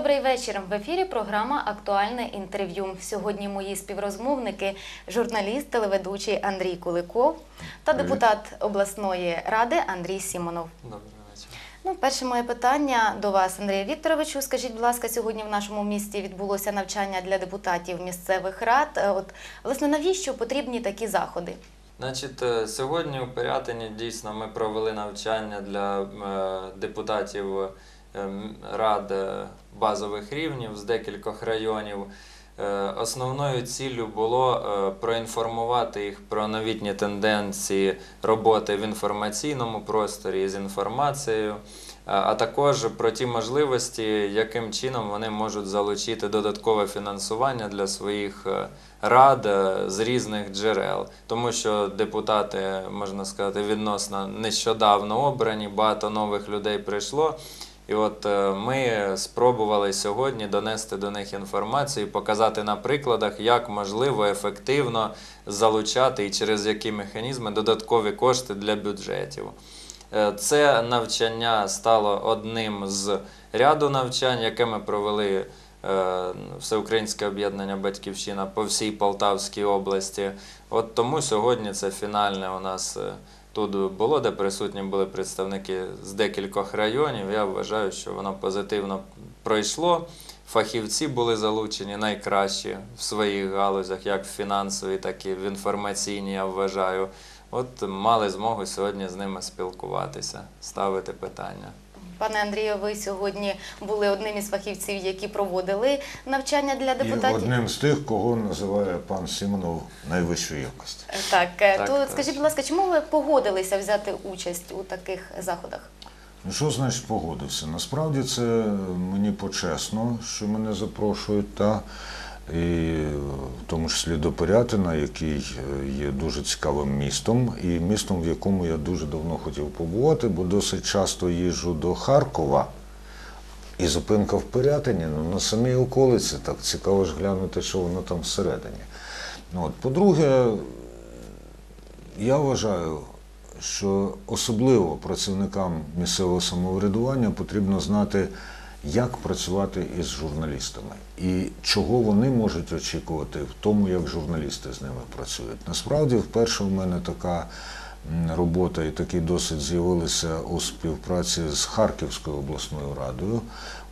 вечір. В ефірі програма Актуальне інтерв'ю. Сьогодні мої співрозмовники, журналіст, телеведучий Андрій Куликов та депутат обласної ради Андрій Сімонов. Ну, перше моє питання до вас, Андрія Вікторовичу. Скажіть, будь ласка, сьогодні в нашому місті відбулося навчання для депутатів місцевих рад. Е, От власне навіщо потрібні такі заходи? Значить, е, сьогодні у Пирятині дійсно ми провели навчання для е, депутатів рад е, базових рівнів з декількох районів. Е, Основною ціллю було е, проінформувати їх про новітні тенденції роботи в інформаційному просторі з інформацією, а- також про ті можливості, яким чином вони можуть залучити додаткове фінансування для своїх рад з різних джерел, тому що депутати, можна сказати, відносно нещодавно обрані, багато нових людей прийшло. І от е, ми спробували сьогодні донести до них інформацію, показати на прикладах, як можливо ефективно залучати і через які механізми додаткові кошти для бюджетів. Е, Це навчання стало одним з ряду навчань, яке ми провели е, Всеукраїнське об'єднання Батьківщина по всій Полтавській області. От тому сьогодні це фінальне у нас тут було, де присутні були представники з декількох районів. Я вважаю, що воно позитивно пройшло. Фахівці були залучені найкращі в своїх галузях, як в фінансовій, так і в інформаційній, я вважаю. От мали змогу сьогодні з ними спілкуватися, ставити питання. Пане Андрію, ви сьогодні були одним із фахівців, які проводили навчання для І депутатів. одним з тих, кого називає пан Сімонов найвищої якості. Так, е, Так, то так. скажіть, будь ласка, чому ви погодилися взяти участь у таких заходах? Ну що значить погодився? Насправді це мені почесно, що мене запрошують, та і в тому числі до Пирятина, який е, є дуже цікавим містом, і містом, в якому я дуже давно хотів побувати, бо досить часто їжджу до Харкова. І зупинка в Пирятині, ну на самій околиці, так цікаво ж глянути, що воно там всередині. Ну, по-друге, я вважаю, що особливо працівникам місцевого самоврядування потрібно знати, як працювати із журналістами і чого вони можуть очікувати в тому, як журналісти з ними працюють. Насправді, вперше в мене така робота і такий досвід з'явилися у співпраці з Харківською обласною радою.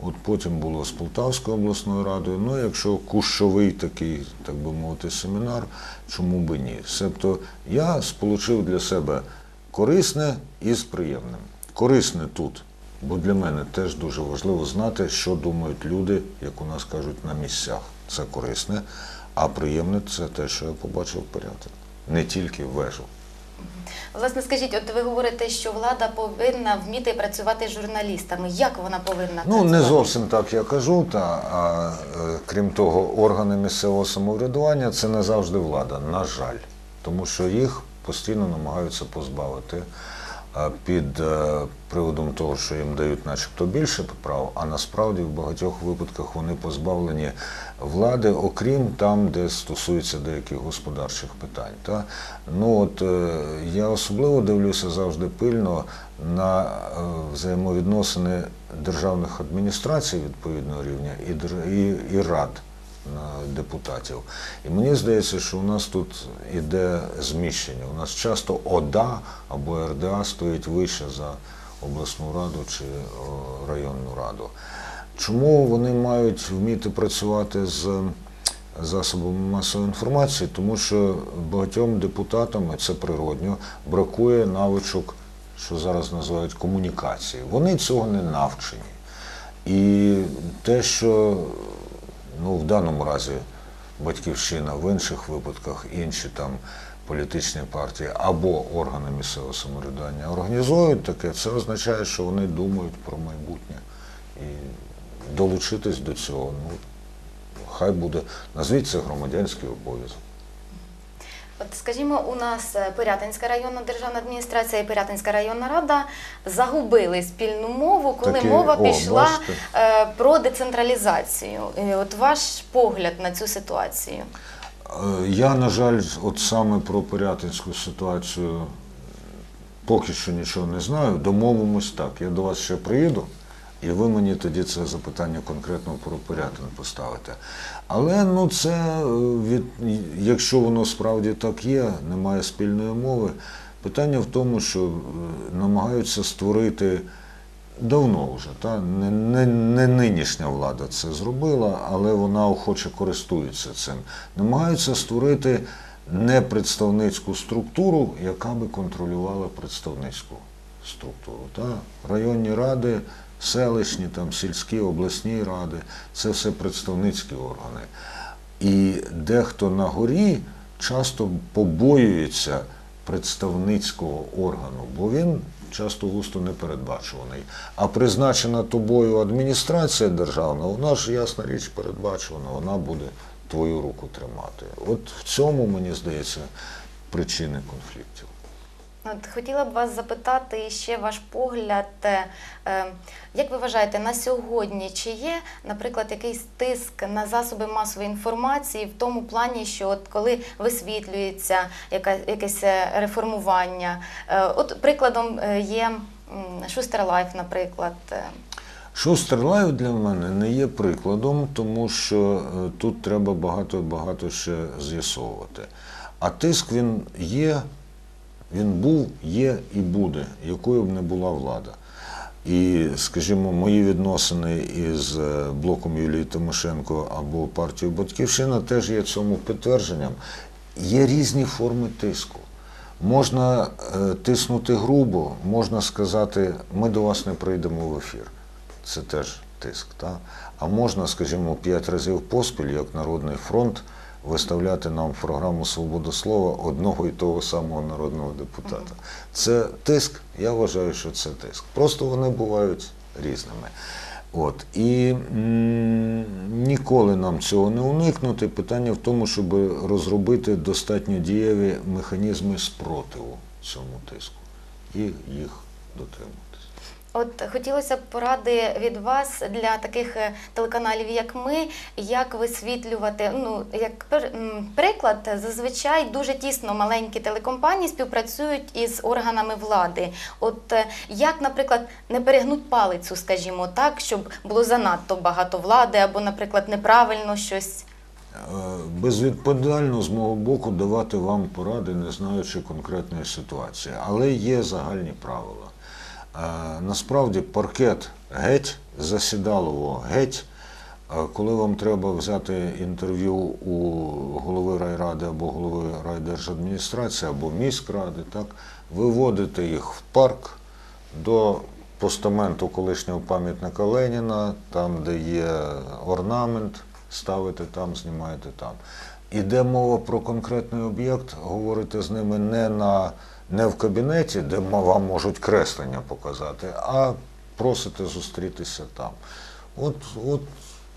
От потім було з Полтавською обласною радою. Ну, якщо кущовий такий, так би мовити, семінар, чому би ні? Себто я сполучив для себе корисне із приємним. Корисне тут, бо для мене теж дуже важливо знати, що думають люди, як у нас кажуть, на місцях. Це корисне, а приємне це те, що я побачив порядок. Не тільки вежу. Власне, скажіть, от ви говорите, що влада повинна вміти працювати з журналістами. Як вона повинна Ну, працювати? не зовсім так я кажу, та, а е, крім того, органи місцевого самоврядування це не завжди влада, на жаль. Тому що їх постійно намагаються позбавити під е, приводом того, що їм дають начебто більше прав, а насправді в багатьох випадках вони позбавлені влади, окрім там, де стосується деяких господарчих питань. Та? Ну, от, е, я особливо дивлюся завжди пильно на е, взаємовідносини державних адміністрацій відповідного рівня і, і, і рад депутатів. І мені здається, що у нас тут іде зміщення. У нас часто ОДА або РДА стоїть вище за обласну раду чи районну раду. Чому вони мають вміти працювати з засобами масової інформації? Тому що багатьом депутатам, і це природньо, бракує навичок, що зараз називають комунікації. Вони цього не навчені. І те, що ну, в даному разі батьківщина, в інших випадках інші там політичні партії або органи місцевого самоврядування організують таке, це означає, що вони думають про майбутнє. І долучитись до цього, ну, хай буде, назвіть це громадянський обов'язок. От скажімо, у нас е, Пирятинська районна державна адміністрація і Пирятинська районна рада загубили спільну мову, коли Такі- мова о, пішла бачите. е, про децентралізацію. І от ваш погляд на цю ситуацію. Е, Я, на жаль, от саме про Пирятинську ситуацію поки що нічого не знаю. Домовимось так. Я до вас ще приїду І ви мені тоді це запитання конкретно про Пирятин поставите. Але ну це е, від якщо воно справді так є, немає спільної мови. Питання в тому, що е, намагаються створити давно вже, та не, не, не нинішня влада це зробила, але вона охоче користується цим. Намагаються створити непредставницьку структуру, яка би контролювала представницьку структуру. Та? Районні ради, селищні, там, сільські, обласні ради це все представницькі органи. І дехто на горі часто побоюється представницького органу, бо він часто густо непередбачуваний. А призначена тобою адміністрація державна, вона ж ясна річ передбачувана, вона буде твою руку тримати. От в цьому, мені здається, причини конфліктів. От хотіла б вас запитати ще ваш погляд. е, е, Як ви вважаєте, на сьогодні чи є, наприклад, якийсь тиск на засоби масової інформації в тому плані, що от коли висвітлюється якесь е, реформування? Е, От прикладом є Шустер Лайф, наприклад. е. Шустер Лайв для мене не є прикладом, тому що тут треба багато-багато ще з'ясовувати. А тиск він є, він був, є і буде, якою б не була влада. І, скажімо, мої відносини із е, блоком Юлії Тимошенко або партією Батьківщина теж є цьому підтвердженням. Є різні форми тиску. Можна е, тиснути грубо, можна сказати, ми до вас не прийдемо в ефір. Це теж тиск. Та? А можна, скажімо, п'ять разів поспіль, як Народний фронт, виставляти нам в програму Свобода слова одного і того самого народного депутата. Це тиск, я вважаю, що це тиск. Просто вони бувають різними. От. І ніколи нам цього не уникнути. Питання в тому, щоб розробити достатньо дієві механізми спротиву цьому тиску і їх дотримуватися. От хотілося б поради від вас для таких е, телеканалів, як ми, як висвітлювати. Ну як приклад, зазвичай дуже тісно маленькі телекомпанії співпрацюють із органами влади. От е, як, наприклад, не перегнуть палицю, скажімо так, щоб було занадто багато влади, або, наприклад, неправильно щось. Е, Безвідповідально з мого боку давати вам поради, не знаючи конкретної ситуації, але є загальні правила. Насправді паркет геть, засідалово геть. Коли вам треба взяти інтерв'ю у голови райради або голови райдержадміністрації або міськради, так, виводите їх в парк до постаменту колишнього пам'ятника Леніна, там, де є орнамент, ставите там, знімаєте там. Іде мова про конкретний об'єкт, говорите з ними не, на, не в кабінеті, де вам можуть креслення показати, а просите зустрітися там. От, от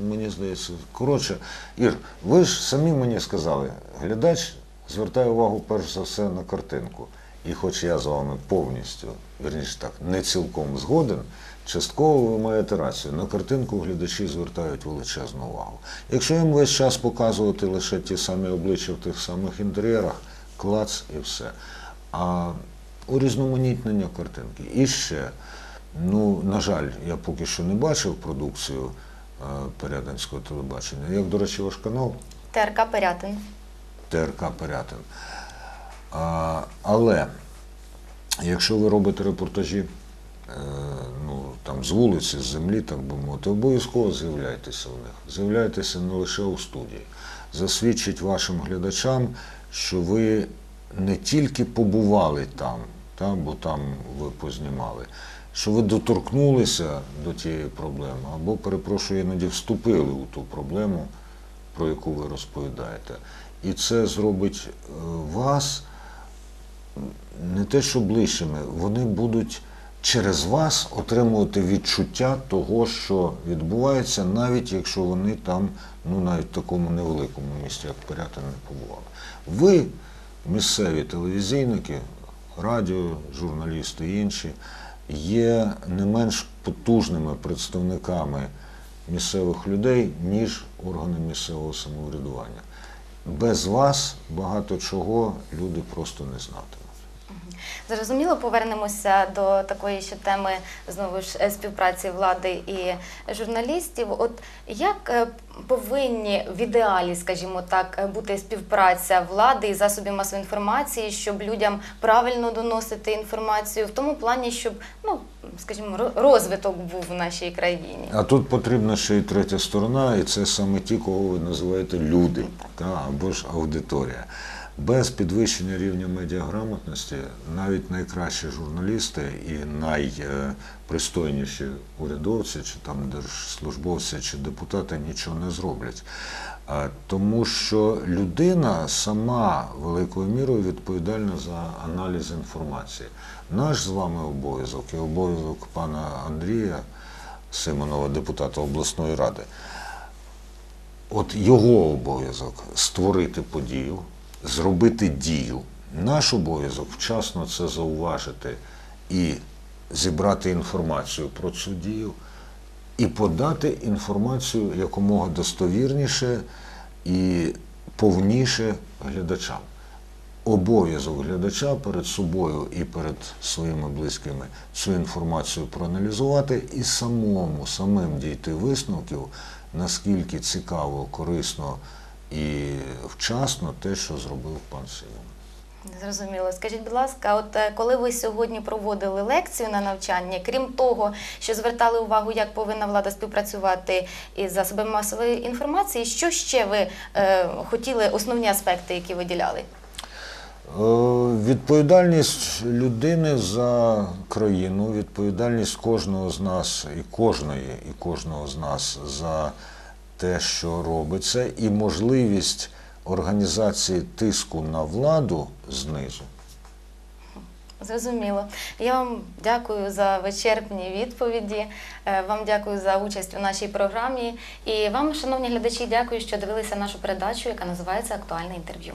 мені здається, коротше, Ір, ви ж самі мені сказали, глядач звертає увагу перш за все на картинку. І хоч я з вами повністю, вірніше так, не цілком згоден, частково ви маєте рацію. На картинку глядачі звертають величезну увагу. Якщо їм весь час показувати лише ті самі обличчя в тих самих інтер'єрах, клац і все. А урізноманітнення картинки. І ще, ну, на жаль, я поки що не бачив продукцію е, Порядинського телебачення. Як, до речі, ваш канал? ТРК Пирятин. ТРК Порятин. А, але якщо ви робите репортажі е, ну, там, з вулиці, з землі, так би мовити, обов'язково з'являйтеся в них. З'являйтеся не лише у студії. Засвідчить вашим глядачам, що ви не тільки побували там, та, бо там ви познімали, що ви доторкнулися до тієї проблеми, або, перепрошую, іноді вступили у ту проблему, про яку ви розповідаєте. І це зробить е, вас не те, що ближчими, вони будуть через вас отримувати відчуття того, що відбувається, навіть якщо вони там, ну навіть в такому невеликому місті, як Пирятин, не побували. Ви, місцеві телевізійники, радіо, журналісти і інші, є не менш потужними представниками місцевих людей, ніж органи місцевого самоврядування. Без вас багато чого люди просто не знатимуть. Зрозуміло, повернемося до такої ще теми знову ж е, співпраці влади і журналістів. От як е, повинні в ідеалі, скажімо так, е, бути співпраця влади і засобів масової інформації, щоб людям правильно доносити інформацію в тому плані, щоб ну скажімо, ро- розвиток був в нашій країні. А тут потрібна ще й третя сторона, і це саме ті, кого ви називаєте люди та, або ж аудиторія. Без підвищення рівня медіаграмотності навіть найкращі журналісти і найпристойніші урядовці, чи там держслужбовці, чи депутати нічого не зроблять. Тому що людина сама великою мірою відповідальна за аналіз інформації. Наш з вами обов'язок і обов'язок пана Андрія Симонова, депутата обласної ради. От його обов'язок створити подію, зробити дію. Наш обов'язок вчасно це зауважити і зібрати інформацію про цю дію, і подати інформацію якомога достовірніше і повніше глядачам. Обов'язок глядача перед собою і перед своїми близькими цю інформацію проаналізувати і самому самим дійти висновків, наскільки цікаво, корисно і вчасно те, що зробив пан Симон. Зрозуміло. Скажіть, будь ласка, от е, коли ви сьогодні проводили лекцію на навчанні, крім того, що звертали увагу, як повинна влада співпрацювати із засобами масової інформації, що ще ви е, хотіли, основні аспекти, які виділяли? Е, Відповідальність людини за країну, відповідальність кожного з нас і кожної, і кожного з нас за те, що робиться, і можливість організації тиску на владу знизу. Зрозуміло. Я вам дякую за вичерпні відповіді. е, Вам дякую за участь у нашій програмі. І вам, шановні глядачі, дякую, що дивилися нашу передачу, яка називається Актуальне інтерв'ю.